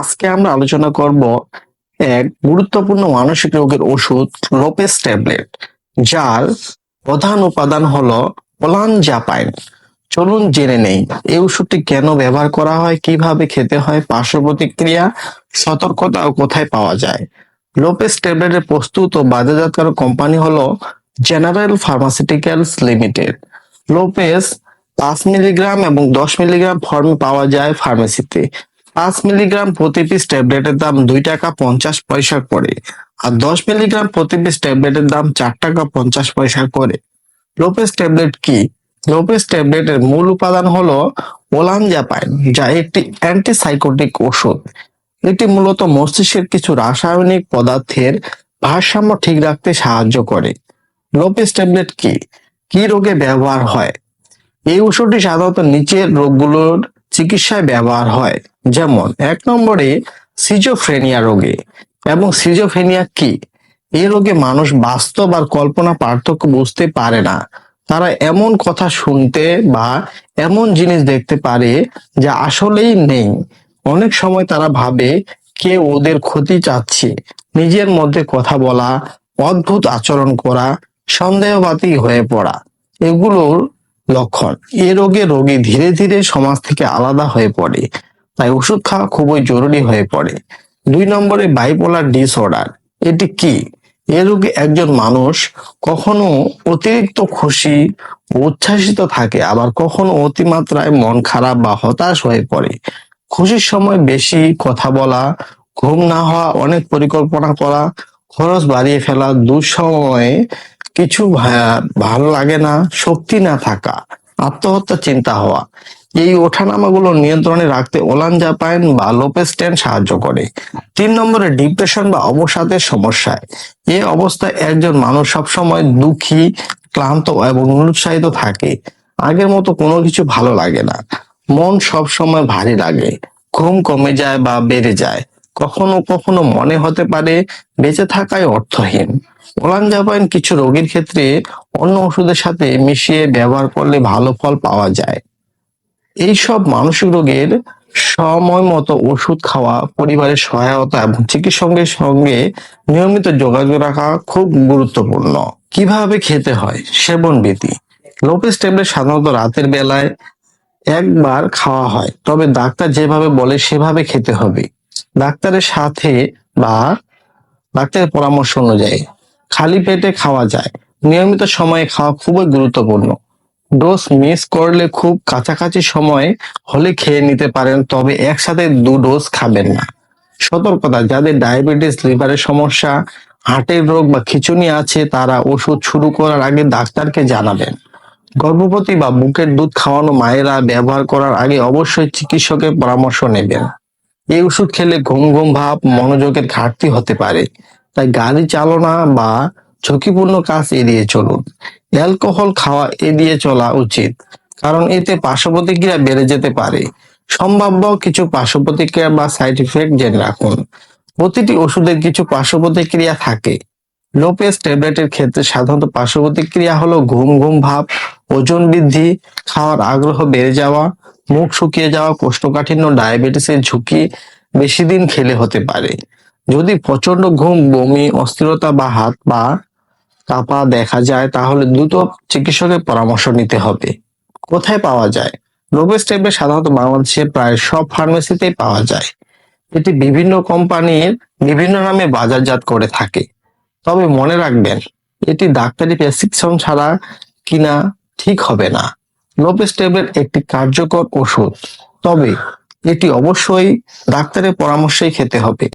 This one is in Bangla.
আজকে আমরা আলোচনা করব এক গুরুত্বপূর্ণ মানসিক রোগের ওষুধ লোপেস ট্যাবলেট যার প্রধান উপাদান হলো ওলানজাপাইন চলুন জেনে নেই, এই ওষুধটি কেন ব্যবহার করা হয়, কীভাবে খেতে হয়, পার্শ্ব প্রতিক্রিয়া, সতর্কতা ও কোথায় পাওয়া যায়। লোপেস ট্যাবলেটের প্রস্তুত ও বাজারজাতকারক কোম্পানি হলো জেনারেল ফার্মাসিউটিক্যালস লিমিটেড লোপেস পাঁচ মিলিগ্রাম এবং দশ মিলিগ্রাম ফর্মে পাওয়া যায় ফার্মেসিতে পাঁচ মিলিগ্রাম প্রতি পিস ট্যাবলেটের দাম দুই টাকা পঞ্চাশ পয়সা করে আর দশ মিলিগ্রাম প্রতি পিস ট্যাবলেটের দাম চার টাকা পঞ্চাশ পয়সা করে। লোপেস ট্যাবলেট কি? লোপেস ট্যাবলেটের মূল উপাদান হলো ওলানজাপাইন যা একটি অ্যান্টিসাইকোটিক ওষুধ এটি মূলত মস্তিষ্কের কিছু রাসায়নিক পদার্থের ভারসাম্য ঠিক রাখতে সাহায্য করে। লোপেস ট্যাবলেট কি? কি রোগে ব্যবহার হয়? এই ওষুধটি সাধারণত নিচের রোগগুলোর চিকিৎসায় ব্যবহার হয়। যেমন, এক নম্বরে সিজোফ্রেনিয়া রোগে। এবং সিজোফ্রেনিয়া কি? এই রোগে মানুষ বাস্তব আর কল্পনা পার্থক্য বুঝতে পারে না। তারা এমন কথা শুনতে বা এমন জিনিস দেখতে পারে যা আসলেই নেই। অনেক সময় তারা ভাবে, কে ওদের ক্ষতি চাচ্ছে? নিজের মধ্যে কথা বলা, অদ্ভুত আচরণ করা, সন্দেহবাদী হয়ে পড়া। এগুলোর লক্ষণ। এ রোগে রোগী ধীরে ধীরে সমাজ থেকে আলাদা হয়ে পড়ে। তাই ওষুধ খাওয়া খুবই জরুরি হয়ে পড়ে। দুই নম্বরে বাইপোলার ডিসঅর্ডার এটি কি? এ রোগে একজন মানুষ কখনো অতিরিক্ত খুশি উচ্ছ্বাসিত থাকে, আবার কখনো অতিমাত্রায় মন খারাপ বা হতাশ হয়ে পড়ে। খুশির সময় বেশি কথা বলা, ঘুম না হওয়া, অনেক পরিকল্পনা করা, খরচ বাড়িয়ে ফেলা, দুঃসময়ে কিছু ভালো লাগে না, শক্তি না থাকা, আত্মহত্যা, চিন্তা হওয়া। এই ওঠানামাগুলো নিয়ন্ত্রণে রাখতে ওলান ওলানজাপাইন বা লোপেস্টেন সাহায্য করে। তিন নম্বরে ডিপ্রেশন বা অবসাদের সমস্যায়। এ অবস্থায় একজন মানুষ সবসময় দুঃখী, ক্লান্ত এবং নিরুৎসাহিত থাকে। আগের মতো কোনো কিছু ভালো লাগে না। মন সবসময় ভারী লাগে। ঘুম কমে যায় বা বেড়ে যায়। কখনো কখনো মনে হতে পারে বেঁচে থাকায় অর্থহীন। ওলানজাপাইন কিছু রোগীর ক্ষেত্রে অন্য ওষুধের সাথে মিশিয়ে ব্যবহার করলে ভালো ফল পাওয়া যায়। এইসব মানসিক রোগের সময় মতো ওষুধ খাওয়া, পরিবারের সহায়তা এবং চিকিৎসকের সঙ্গে নিয়মিত যোগাযোগ রাখা খুব গুরুত্বপূর্ণ। কীভাবে খেতে হয়? সেবন বিধি। লোপেস ট্যাবলেট সাধারণত রাতের বেলায় একবার খাওয়া হয়, তবে ডাক্তার যেভাবে বলে সেভাবে খেতে হবে। ডাক্তারের সাথে বা ডাক্তারের পরামর্শ অনুযায়ী খালি পেটে খাওয়া যায়। নিয়মিত সময়ে খাওয়া খুবই গুরুত্বপূর্ণ। ডোজ মিস করলে খুব কাছাকাছি সময় হলে খেয়ে নিতে পারেন, তবে একসাথে দু ডোজ খাবেন না। সতর্কতা, যাদের ডায়াবেটিস, লিভারের সমস্যা, হার্টের রোগ বা খিচুনি আছে, তারা ওষুধ শুরু করার আগে ডাক্তারকে জানাবেন। গর্ভবতী বা বুকের দুধ খাওয়ানো মায়েরা ব্যবহার করার আগে অবশ্যই চিকিৎসকের পরামর্শ নেবেন। এই ওষুধ খেলে ঘুম ঘুম ভাব, মনোযোগের ঘাটতি হতে পারে। তাই গাড়ি চালনা বা ঝুঁকিপূর্ণ কাজ এড়িয়ে চলুন। অ্যালকোহল খাওয়া এড়িয়ে চলা উচিত, কারণ এতে পার্শ্ব প্রতিক্রিয়া বেড়ে যেতে পারে। সম্ভাব্য কিছু পার্শ্ব প্রতিক্রিয়া বা সাইড ইফেক্ট জেনে রাখুন। প্রতিটি ওষুধের কিছু পার্শ্ব প্রতিক্রিয়া থাকে লোপেস ট্যাবলেটের ক্ষেত্রে সাধারণত পার্শ্বপ্রতিক্রিয়া হলো ঘুম ঘুম ভাব, ওজন বৃদ্ধি, খাওয়ার আগ্রহ বেড়ে যাওয়া মুখ শুকিয়ে যাওয়া কোষ্ঠকাঠিন্য, ডায়াবেটিসের ঝুঁকি বেশি দিন খেলে হতে পারে। যদি প্রচণ্ড ঘুম, বমি, অস্থিরতা বা হাত পা কাঁপা দেখা যায়, তাহলে দ্রুত চিকিৎসকের পরামর্শ নিতে হবে। কোথায় পাওয়া যায়? লোপেস ট্যাবলেট সাধারণত বাংলাদেশে প্রায় সব ফার্মেসিতেই পাওয়া যায়। এটি বিভিন্ন কোম্পানির বিভিন্ন নামে বাজারজাত করে থাকে। তবে মনে রাখবেন, এটি ডাক্তারি প্রেসক্রিপশন ছাড়া কিনা ঠিক হবে না। লোপেস ট্যাবলেট একটি কার্যকর ওষুধ। তবে এটি অবশ্যই ডাক্তারের পরামর্শেই খেতে হবে।